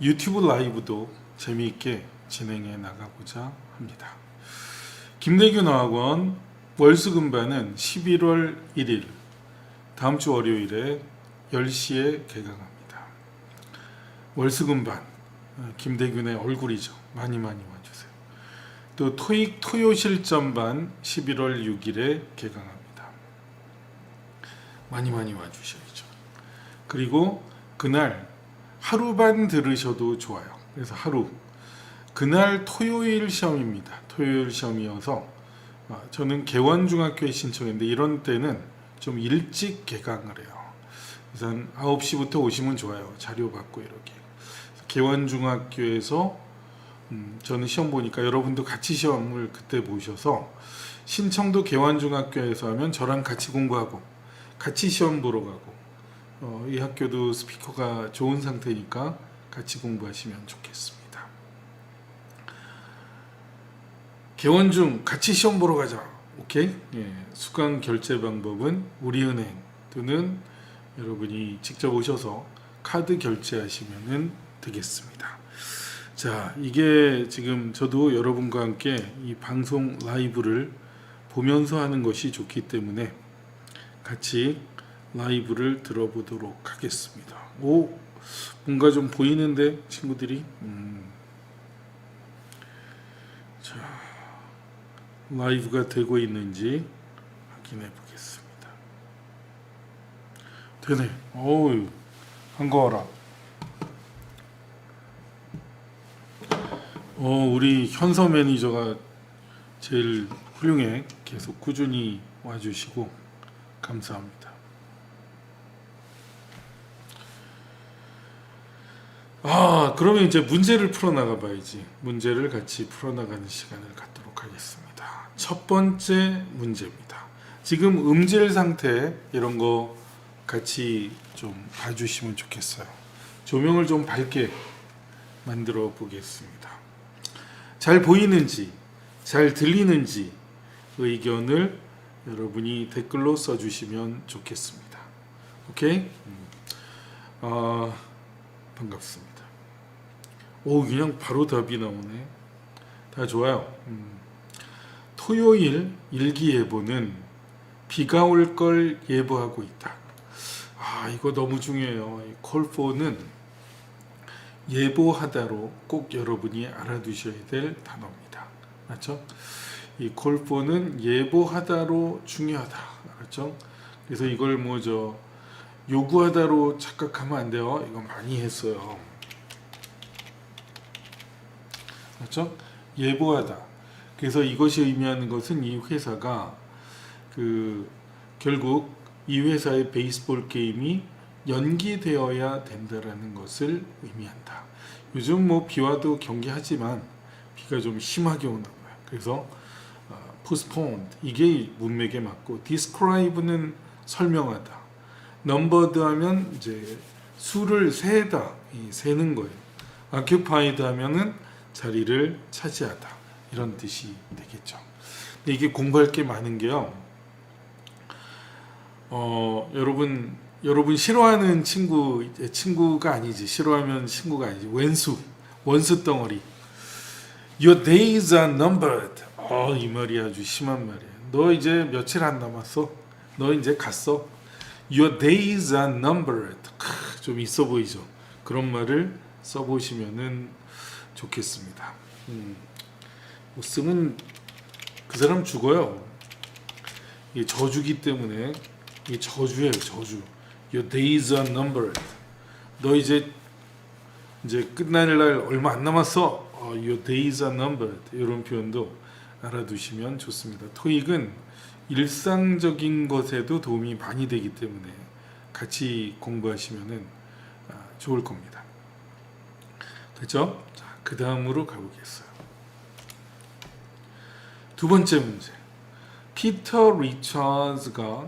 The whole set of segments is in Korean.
유튜브 라이브도 재미있게 진행해 나가고자 합니다. 김대균 어학원 월수금반은 11월 1일 다음 주 월요일에 10시에 개강합니다. 월수금반 어, 김대균의 얼굴이죠. 많이 많이 와주세요. 또 토익 토요 실전반 11월 6일에 개강합니다. 많이 많이 와주셔야죠. 그리고 그날 하루반 들으셔도 좋아요. 그래서 하루 그날 토요일 시험입니다. 토요일 시험이어서 아, 저는 개원중학교에 신청했는데 이런 때는 좀 일찍 개강을 해요. 그래서 한 9시부터 오시면 좋아요. 자료 받고 이렇게. 개원중학교에서 음, 저는 시험 보니까 여러분도 같이 시험을 그때 보셔서 신청도 개원중학교에서 하면 저랑 같이 공부하고 같이 시험 보러 가고 어, 이 학교도 스피커가 좋은 상태니까 같이 공부하시면 좋겠습니다. 개원 중 같이 시험 보러 가자. 오케이? 예, 수강 결제 방법은 우리은행 또는 여러분이 직접 오셔서 카드 결제하시면 되겠습니다. 자, 이게 지금 저도 여러분과 함께 이 방송 라이브를 보면서 하는 것이 좋기 때문에 같이 라이브를 들어보도록 하겠습니다. 오, 뭔가 좀 보이는데 친구들이. 음. 자, 라이브가 되고 있는지 확인해 보겠습니다. 되네. 어우, 반가워라. 어, 우리 현서 매니저가 제일 훌륭해. 계속 꾸준히 와주시고 감사합니다. 아, 그러면 이제 문제를 풀어나가 봐야지. 문제를 같이 풀어나가는 시간을 갖도록 하겠습니다. 첫 번째 문제입니다. 지금 음질 상태 이런 거 같이 좀 봐주시면 좋겠어요. 조명을 좀 밝게 만들어 보겠습니다. 잘 보이는지, 잘 들리는지 의견을 여러분이 댓글로 써주시면 좋겠습니다. 오케이? 음. 아, 반갑습니다. 오, 그냥 바로 답이 나오네. 다 좋아요. 음. 토요일 일기예보는 비가 올 걸 예보하고 있다. 아, 이거 너무 중요해요. 이 콜포는 예보하다로 꼭 여러분이 알아두셔야 될 단어입니다. 맞죠? 이 콜포는 예보하다로 중요하다. 알았죠? 그래서 이걸 뭐 저 요구하다로 착각하면 안 돼요. 이거 많이 했어요. 맞죠? 예보하다. 그래서 이것이 의미하는 것은 이 회사가 그 결국 이 회사의 베이스볼 게임이 연기되어야 된다라는 것을 의미한다. 요즘 뭐 비와도 경기하지만 비가 좀 심하게 오나 봐요. 그래서 어, postponed 이게 문맥에 맞고 describe는 설명하다. numbered 하면 이제 수를 세다, 이 세는 거예요. occupied 하면은 자리를 차지하다 이런 뜻이 되겠죠. 근데 이게 공부할 게 많은 게요. 어 여러분 여러분 싫어하는 친구 친구가 아니지 싫어하면 친구가 아니지 왼수 원수 덩어리. Your days are numbered. 어이 말이 아주 심한 말이야. 너 이제 며칠 안 남았어. 너 이제 갔어. Your days are numbered. 크, 좀 있어 보이죠. 그런 말을 써보시면은 좋겠습니다. 음, 못 쓰면 그 사람 죽어요. 이게 저주기 때문에 이게 저주예요, 저주. Your days are numbered. 너 이제 이제 끝날 날 얼마 안 남았어. 어, your days are numbered. 이런 표현도 알아두시면 좋습니다. 토익은 일상적인 것에도 도움이 많이 되기 때문에 같이 공부하시면은 아, 좋을 겁니다. 됐죠? 자, 그 다음으로 가보겠어요. 두 번째 문제. 피터 리처즈가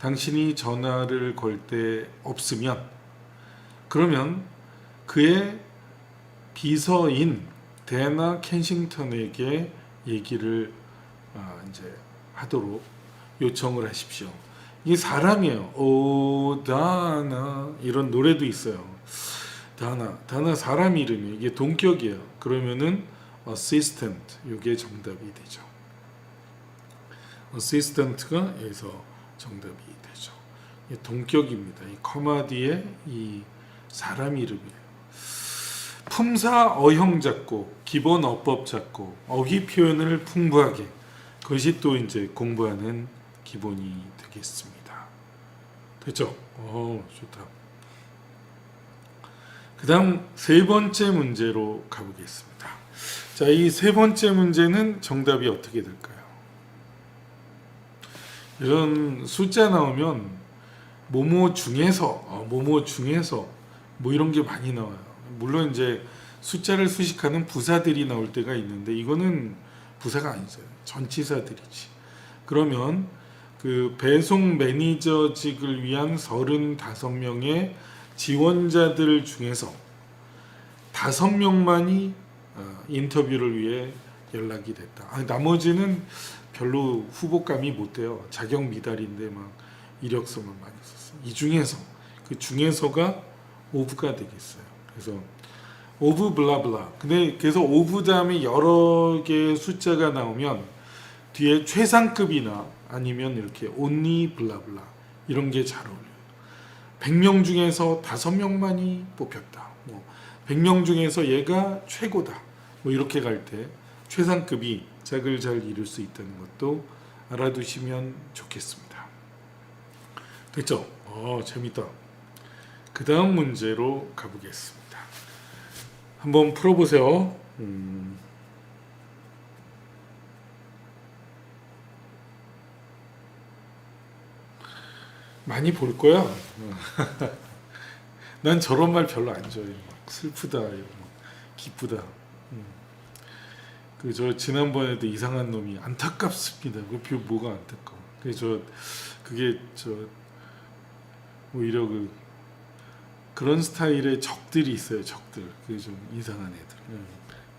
당신이 전화를 걸 때 없으면 그러면 그의 비서인 데나 켄싱턴에게 얘기를 아, 이제 하도록 요청을 하십시오. 이 사람이에요. 오다나 이런 노래도 있어요. 다나 다나 사람 이름이 이게 동격이에요. 그러면은 assistant 이게 정답이 되죠. assistant가 여기서 정답이 되죠. 동격입니다. 이 커마 뒤에 이 사람 이름이에요. 품사 어형 잡고 기본 어법 잡고 어휘 표현을 풍부하게 그것이 또 이제 공부하는 기본이 되겠습니다. 됐죠? 어 좋다. 그 다음 세 번째 문제로 가보겠습니다. 자, 이 세 번째 문제는 정답이 어떻게 될까요? 이런 숫자 나오면 모모 중에서 어, 모모 중에서 뭐 이런 게 많이 나와요. 물론 이제 숫자를 수식하는 부사들이 나올 때가 있는데 이거는 부사가 아니죠. 전치사들이지. 그러면 그 배송 매니저직을 위한 35명의 지원자들 중에서 다섯 명만이 어, 인터뷰를 위해 연락이 됐다. 아, 나머지는 별로 후보감이 못 돼요. 자격 미달인데 막 이력서만 많이 썼어요. 이 중에서 그 중에서가 오브가 되겠어요. 그래서 오브 블라블라. 근데 그래서 오브 다음에 여러 개의 숫자가 나오면 뒤에 최상급이나 아니면 이렇게 온리 블라블라 이런 게 잘 어울려요. 100명 중에서 5명만이 뽑혔다. 뭐 100명 중에서 얘가 최고다. 뭐 이렇게 갈 때 최상급이 짝을 잘 이룰 수 있다는 것도 알아두시면 좋겠습니다. 됐죠? 어, 재밌다. 그 다음 문제로 가보겠습니다. 한번 풀어보세요. 음. 많이 볼 거야. 난 저런 말 별로 안 좋아해. 막 슬프다, 기쁘다. 음. 그저 지난번에도 이상한 놈이 안타깝습니다. 그 뭐가 안타까워? 그저 그게 저 오히려 그 그런 스타일의 적들이 있어요. 적들. 그게 좀 이상한 애들. 음.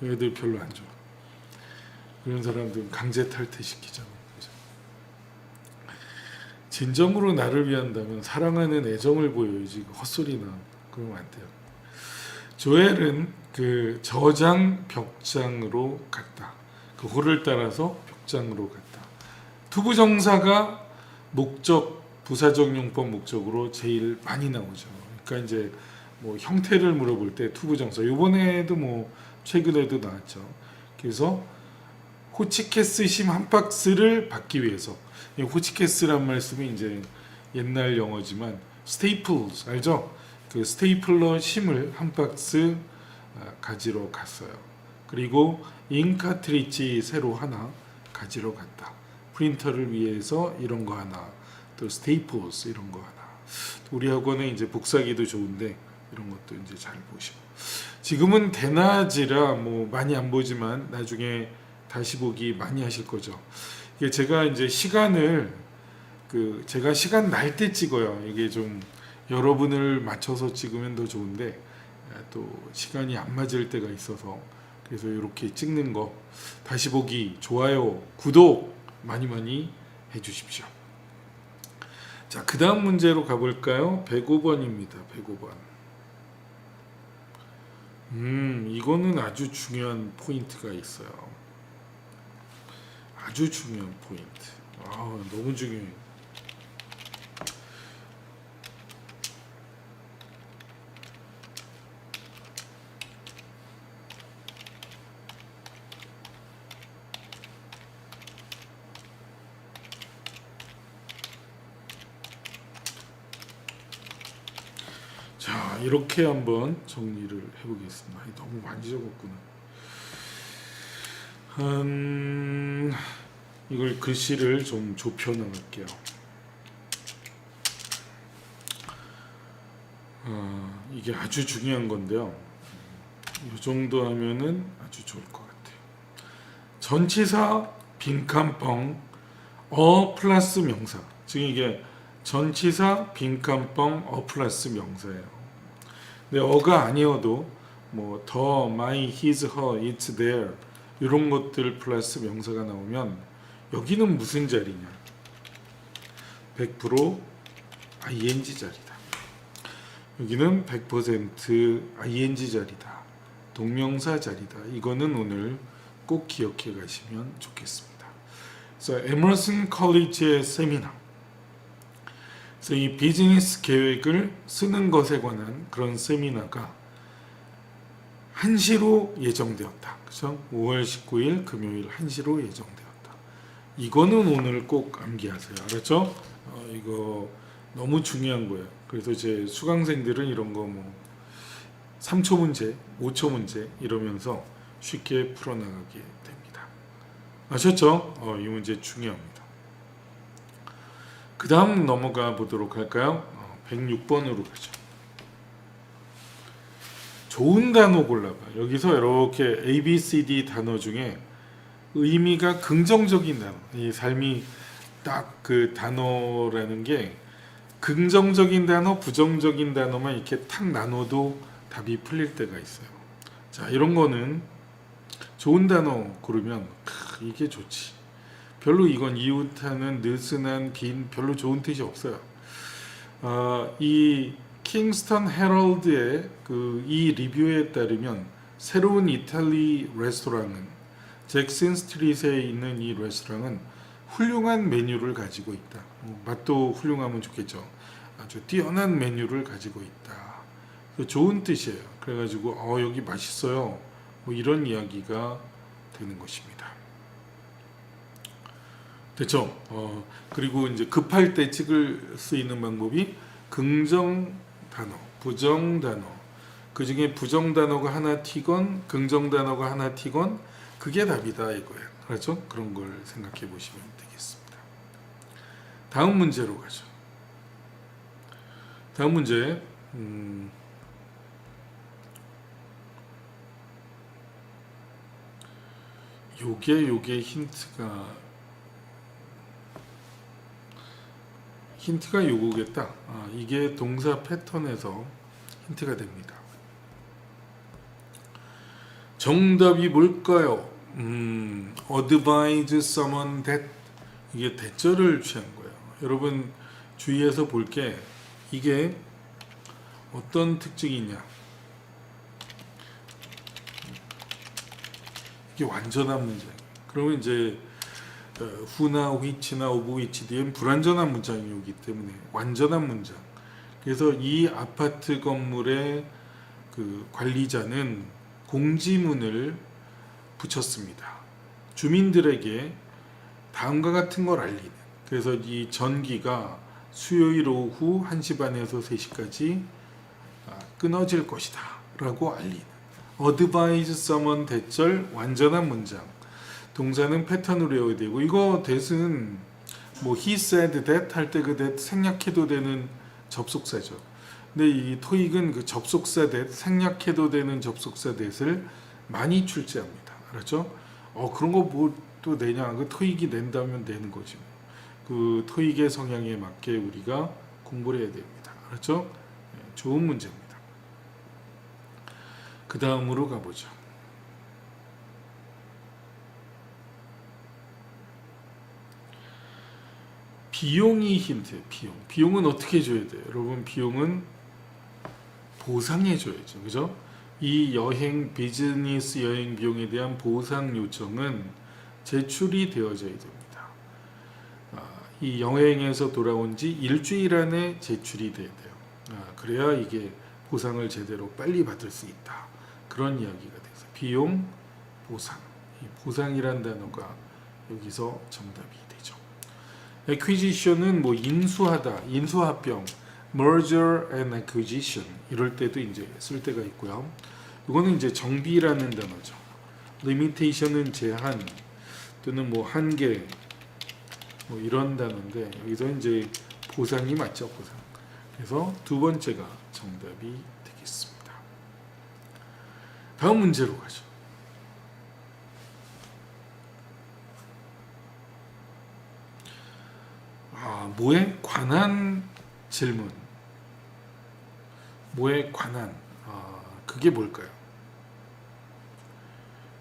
애들 별로 안 좋아. 그런 사람들 강제 탈퇴시키자고. 진정으로 나를 위한다면 사랑하는 애정을 보여야지 헛소리나 그러면 안 돼요. 조엘은 그 저장 벽장으로 갔다. 그 호를 따라서 벽장으로 갔다. 투부정사가 목적 부사적 용법 목적으로 제일 많이 나오죠. 그러니까 이제 뭐 형태를 물어볼 때 투부정사. 요번에도 뭐 최근에도 나왔죠. 그래서 호치케스 심 한 박스를 받기 위해서 이 호치케스란 말씀이 이제 옛날 영어지만 스테이플스 알죠? 그 스테이플러 심을 한 박스 아, 가지러 갔어요. 그리고 잉카트리지 새로 하나 가지러 갔다. 프린터를 위해서 이런 거 하나, 또 스테이플스 이런 거 하나. 우리 학원에 이제 복사기도 좋은데 이런 것도 이제 잘 보시고. 지금은 대낮이라 뭐 많이 안 보지만 나중에 다시 보기 많이 하실 거죠. 이게 제가 이제 시간을 그 제가 시간 날 때 찍어요. 이게 좀 여러분을 맞춰서 찍으면 더 좋은데 아, 또 시간이 안 맞을 때가 있어서 그래서 이렇게 찍는 거 다시 보기 좋아요 구독 많이 많이 해주십시오. 자, 그 다음 문제로 가볼까요? 105번입니다. 105번. 음, 이거는 아주 중요한 포인트가 있어요. 아주 중요한 포인트. 아, 너무 중요해. 자, 이렇게 한번 정리를 해보겠습니다. 너무 많이 적었구나. 음, 이걸 글씨를 좀 좁혀 나갈게요. 어, 이게 아주 중요한 건데요. 이 정도 하면은 아주 좋을 것 같아요. 전치사 빈칸뻥 어 플러스 명사. 즉 이게 전치사 빈칸뻥 어 플러스 명사예요. 근데 어가 아니어도 뭐 더, my, his, her, it's, their 이런 것들 플러스 명사가 나오면 여기는 무슨 자리냐? 100% ing 자리다. 여기는 100% ing 자리다. 동명사 자리다. 이거는 오늘 꼭 기억해 가시면 좋겠습니다. 그래서 에머슨 컬리지의 세미나. 그래서 이 비즈니스 계획을 쓰는 것에 관한 그런 세미나가 1시로 예정되었다. 그죠? 5월 19일 금요일 1시로 예정되었다. 이거는 오늘 꼭 암기하세요. 알았죠? 어, 이거 너무 중요한 거예요. 그래서 제 수강생들은 이런 거 뭐 3초 문제, 5초 문제 이러면서 쉽게 풀어나가게 됩니다. 아셨죠? 어, 이 문제 중요합니다. 그 다음 넘어가 보도록 할까요? 어, 106번으로 가죠. 좋은 단어 골라봐. 여기서 이렇게 A, B, C, D 단어 중에 의미가 긍정적인 단어. 이 삶이 딱 그 단어라는 게 긍정적인 단어, 부정적인 단어만 이렇게 탁 나눠도 답이 풀릴 때가 있어요. 자, 이런 거는 좋은 단어 고르면 크, 이게 좋지. 별로 이건 이웃하는 느슨한 빈 별로 좋은 뜻이 없어요. 어, 이 킹스턴 헤럴드의 그 이 리뷰에 따르면 새로운 이탈리 레스토랑은 잭슨 스트릿에 있는 이 레스토랑은 훌륭한 메뉴를 가지고 있다. 어, 맛도 훌륭하면 좋겠죠. 아주 뛰어난 메뉴를 가지고 있다. 그 좋은 뜻이에요. 그래가지고 어 여기 맛있어요. 뭐 이런 이야기가 되는 것입니다. 됐죠? 어, 그리고 이제 급할 때 찍을 수 있는 방법이 긍정 단어, 부정 단어. 그 중에 부정 단어가 하나 튀건 긍정 단어가 하나 튀건 그게 답이다 이거예요. 그렇죠? 그런 걸 생각해 보시면 되겠습니다. 다음 문제로 가죠. 다음 문제. 음, 요게 요게 힌트가 힌트가 요거겠다. 아, 이게 동사 패턴에서 힌트가 됩니다. 정답이 뭘까요? 음, advise someone that 이게 대절을 취한 거예요. 여러분 주의해서 볼 게 이게 어떤 특징이 있냐? 이게 완전한 문장. 그러면 이제 어, 후나 which나 of which 뒤엔 불완전한 문장이 오기 때문에 완전한 문장. 그래서 이 아파트 건물의 그 관리자는 공지문을 붙였습니다. 주민들에게 다음과 같은 걸 알리는. 그래서 이 전기가 수요일 오후 1시 반에서 3시까지 아, 끊어질 것이다. 라고 알리는. advise someone 대절 완전한 문장. 동사는 패턴으로 외워야 되고 이거 that은 뭐 he said that 할 때 그 that 생략해도 되는 접속사죠. 근데 이 토익은 그 접속사 that 생략해도 되는 접속사 that을 많이 출제합니다. 알았죠? 어 그런 거 뭐 또 내냐? 그 토익이 낸다면 내는 거지. 뭐. 그 토익의 성향에 맞게 우리가 공부를 해야 됩니다. 알았죠? 네, 좋은 문제입니다. 그 다음으로 가보죠. 비용이 힌트. 비용. 비용은 어떻게 줘야 돼요? 여러분 비용은 보상해 줘야죠. 그죠? 이 여행 비즈니스 여행 비용에 대한 보상 요청은 제출이 되어져야 됩니다. 아, 이 여행에서 돌아온 지 일주일 안에 제출이 돼야 돼요. 아, 그래야 이게 보상을 제대로 빨리 받을 수 있다. 그런 이야기가 돼서 비용, 보상. 이 보상이란 단어가 여기서 정답이. Acquisition은 뭐 인수하다, 인수합병, merger and acquisition 이럴 때도 이제 쓸 때가 있고요. 이거는 이제 정비라는 단어죠. limitation은 제한 또는 뭐 한계 뭐 이런 단어인데 여기서 이제 보상이 맞죠, 보상. 그래서 두 번째가 정답이 되겠습니다. 다음 문제로 가죠. 아, 뭐에 관한 질문. 뭐에 관한. 아, 그게 뭘까요?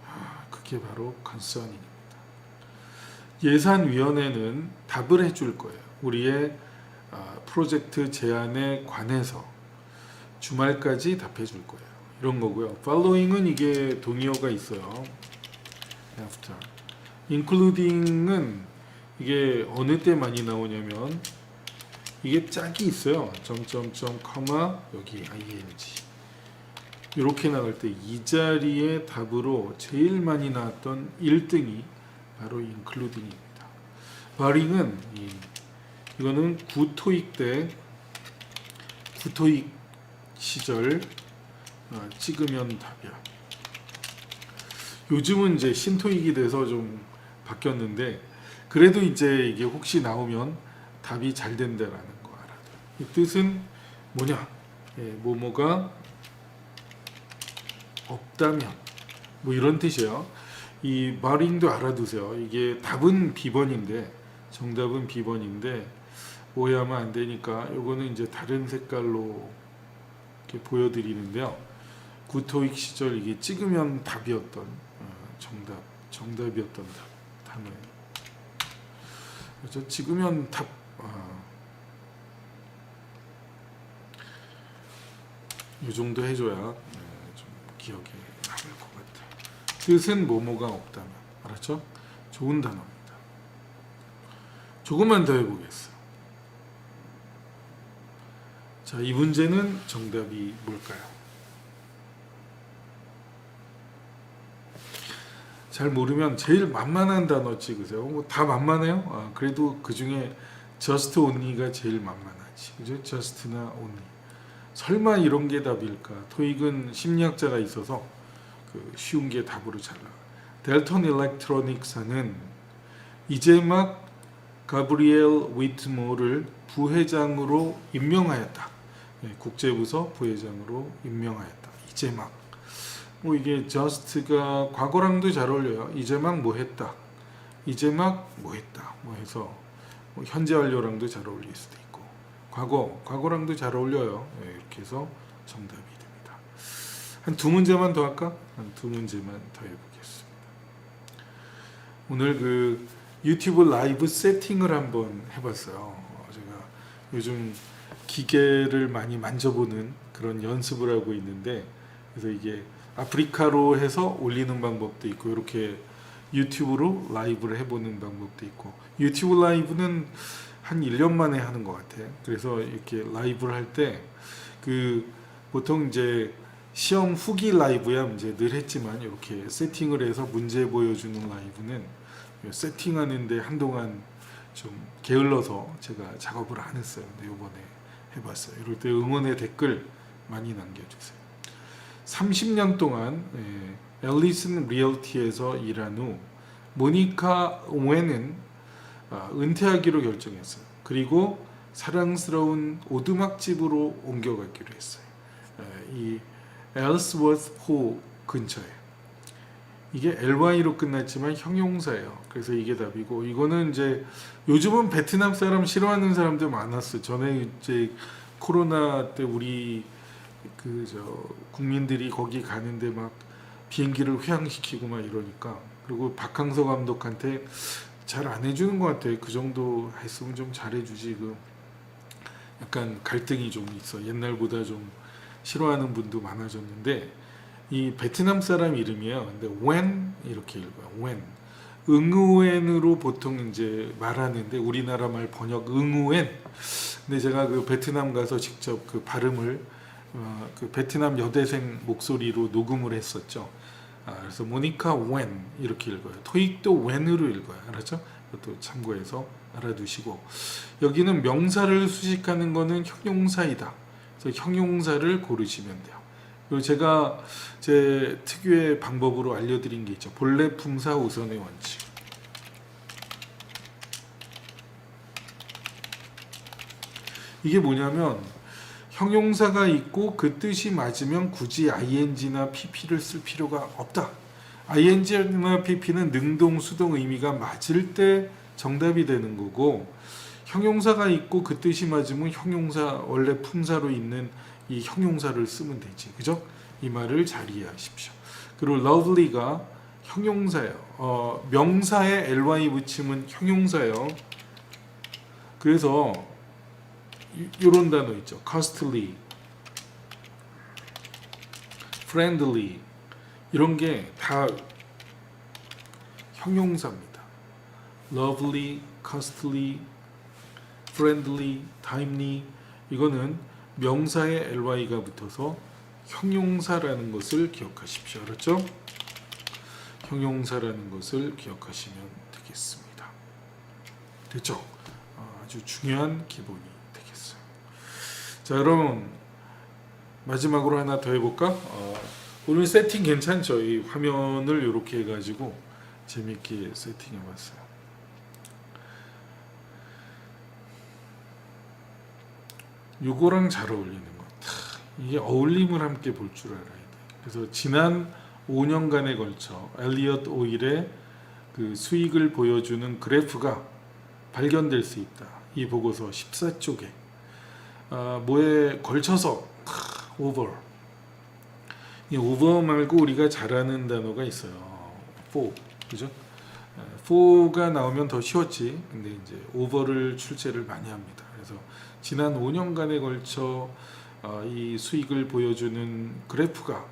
아, 그게 바로 컨서닝입니다. 예산위원회는 답을 해줄 거예요. 우리의 아, 프로젝트 제안에 관해서 주말까지 답해 줄 거예요. 이런 거고요. following은 이게 동의어가 있어요. after. including은 이게 어느 때 많이 나오냐면 이게 짝이 있어요. 점점점 커마 여기 ing. 이렇게 나갈 때 이 자리에 답으로 제일 많이 나왔던 1등이 바로 including입니다. barring은 이, 이거는 구토익 때 구토익 시절 어, 찍으면 답이야. 요즘은 이제 신토익이 돼서 좀 바뀌었는데 그래도 이제 이게 혹시 나오면 답이 잘 된다라는 거 알아둬. 이 뜻은 뭐냐? 예, 뭐뭐가 없다면 뭐 이런 뜻이에요. 이 마링도 알아두세요. 이게 답은 비번인데 정답은 비번인데 오해하면 안 되니까 요거는 이제 다른 색깔로 이렇게 보여드리는데요. 구토익 시절 이게 찍으면 답이었던 어, 정답 정답이었던 답 단어예요. 그래서 찍으면 답 어, 이 정도 해줘야 네, 좀 기억에 남을 것 같아. 뜻은 뭐뭐가 없다면 알았죠? 좋은 단어입니다. 조금만 더 해보겠어. 자, 이 문제는 정답이 뭘까요? 잘 모르면 제일 만만한 단어 찍으세요. 뭐 다 만만해요. 아, 그래도 그 중에 just only가 제일 만만하지. 그죠? just나 only. 설마 이런 게 답일까? 토익은 심리학자가 있어서 그 쉬운 게 답으로 잘 나와. 델턴 일렉트로닉스는 이제 막 가브리엘 위트모를 부회장으로 임명하였다. 네, 국제부서 부회장으로 임명하였다. 이제 막. 뭐 이게 just가 과거랑도 잘 어울려요. 이제 막 뭐 했다. 이제 막 뭐 했다. 뭐 해서 뭐 현재 완료랑도 잘 어울릴 수도 있고 과거 과거랑도 잘 어울려요. 네, 이렇게 해서 정답이 됩니다. 한 두 문제만 더 할까? 한 두 문제만 더 해보겠습니다. 오늘 그 유튜브 라이브 세팅을 한번 해봤어요. 어, 제가 요즘 기계를 많이 만져보는 그런 연습을 하고 있는데 그래서 이게 아프리카로 해서 올리는 방법도 있고 이렇게 유튜브로 라이브를 해보는 방법도 있고 유튜브 라이브는 한 1년 만에 하는 것 같아. 그래서 이렇게 라이브를 할 때 그 보통 이제 시험 후기 라이브야 이제 늘 했지만 이렇게 세팅을 해서 문제 보여주는 라이브는 세팅하는데 한동안 좀 게을러서 제가 작업을 안 했어요. 근데 이번에 해봤어요. 이럴 때 응원의 댓글 많이 남겨주세요. 30년 동안 예, 앨리슨 리얼티에서 일한 후 모니카 옹웨는 아, 은퇴하기로 결정했어요. 그리고 사랑스러운 오두막집으로 옮겨가기로 했어요. 예, 이 엘스워스 호 근처에 이게 ly로 끝났지만 형용사예요. 그래서 이게 답이고 이거는 이제 요즘은 베트남 사람 싫어하는 사람들 많았어요. 전에 이제 코로나 때 우리 그 저 국민들이 거기 가는데 막 비행기를 회항시키고 막 이러니까 그리고 박항서 감독한테 잘 안 해주는 것 같아. 그 정도 했으면 좀 잘해주지. 그 약간 갈등이 좀 있어. 옛날보다 좀 싫어하는 분도 많아졌는데 이 베트남 사람 이름이에요. 근데 when 이렇게 읽어요. when 응우엔으로 보통 이제 말하는데 우리나라 말 번역 응우엔. 근데 제가 그 베트남 가서 직접 그 발음을 어, 그 베트남 여대생 목소리로 녹음을 했었죠. 아, 그래서 모니카 웬 이렇게 읽어요. 토익도 웬으로 읽어요. 알았죠? 그것도 참고해서 알아두시고 여기는 명사를 수식하는 거는 형용사이다. 그래서 형용사를 고르시면 돼요. 그리고 제가 제 특유의 방법으로 알려드린 게 있죠. 본래 품사 우선의 원칙. 이게 뭐냐면 형용사가 있고 그 뜻이 맞으면 굳이 ing나 pp를 쓸 필요가 없다. ing나 pp는 능동, 수동 의미가 맞을 때 정답이 되는 거고 형용사가 있고 그 뜻이 맞으면 형용사 원래 품사로 있는 이 형용사를 쓰면 되지. 그죠? 이 말을 잘 이해하십시오. 그리고 lovely가 형용사예요. 어, 명사에 ly 붙이면 형용사예요. 그래서 이런 단어 있죠. costly. friendly 이런 게 다 형용사입니다. lovely, costly, friendly, timely 이거는 명사에 ly가 붙어서 형용사라는 것을 기억하십시오. 알았죠? 형용사라는 것을 기억하시면 되겠습니다. 됐죠? 어, 아주 중요한 기본이 되겠어요. 자, 여러분 마지막으로 하나 더 해볼까? 어, 오늘 세팅 괜찮죠? 이 화면을 이렇게 해가지고 재밌게 세팅해봤어요. 요거랑 잘 어울리는 것. 하, 이게 어울림을 함께 볼 줄 알아야 돼. 그래서 지난 5년간에 걸쳐 엘리엇 오일의 그 수익을 보여주는 그래프가 발견될 수 있다. 이 보고서 14쪽에 아, 뭐에 걸쳐서 하, 오버. 이 오버 말고 우리가 잘 아는 단어가 있어요. for 그죠? 4가 나오면 더 쉬웠지. 근데 이제 오버를 출제를 많이 합니다. 그래서 지난 5년간에 걸쳐 어, 이 수익을 보여주는 그래프가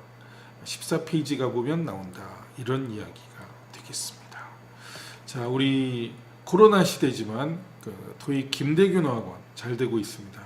14페이지가 보면 나온다. 이런 이야기가 되겠습니다. 자, 우리 코로나 시대지만 그 토익 김대균 어학원 잘 되고 있습니다.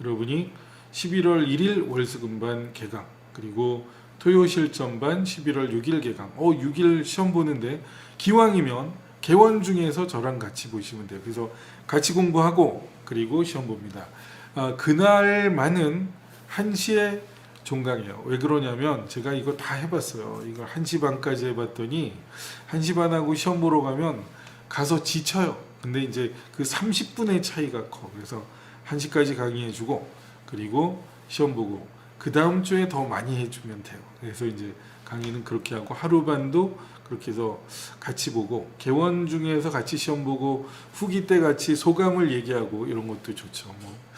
여러분이 11월 1일 월수금반 개강 그리고 토요 실전반 11월 6일 개강. 어, 6일 시험 보는데 기왕이면 개원 중에서 저랑 같이 보시면 돼요. 그래서 같이 공부하고 그리고 시험 봅니다. 아, 그날만은 1시에 종강이에요. 왜 그러냐면 제가 이거 다 해봤어요. 이걸 1시 반까지 해봤더니 1시 반하고 시험 보러 가면 가서 지쳐요. 근데 이제 그 30분의 차이가 커. 그래서 1시까지 강의해주고 그리고 시험 보고 그 다음 주에 더 많이 해주면 돼요. 그래서 이제 강의는 그렇게 하고 하루 반도 그렇게 해서 같이 보고 개원 중에서 같이 시험 보고 후기 때 같이 소감을 얘기하고 이런 것도 좋죠. 뭐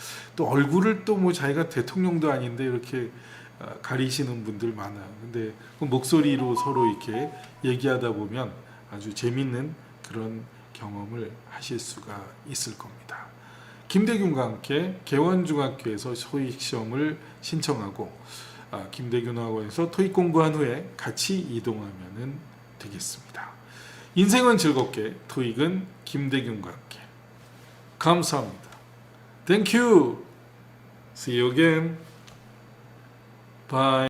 또 얼굴을 또 뭐 자기가 대통령도 아닌데 이렇게 아, 가리시는 분들 많아요. 근데 그 목소리로 서로 이렇게 얘기하다 보면 아주 재밌는 그런 경험을 하실 수가 있을 겁니다. 김대균과 함께 개원중학교에서 토익 시험을 신청하고 아, 김대균 학원에서 토익 공부한 후에 같이 이동하면 되겠습니다. 인생은 즐겁게 토익은 김대균과 함께 감사합니다. Thank you. See you again. Bye.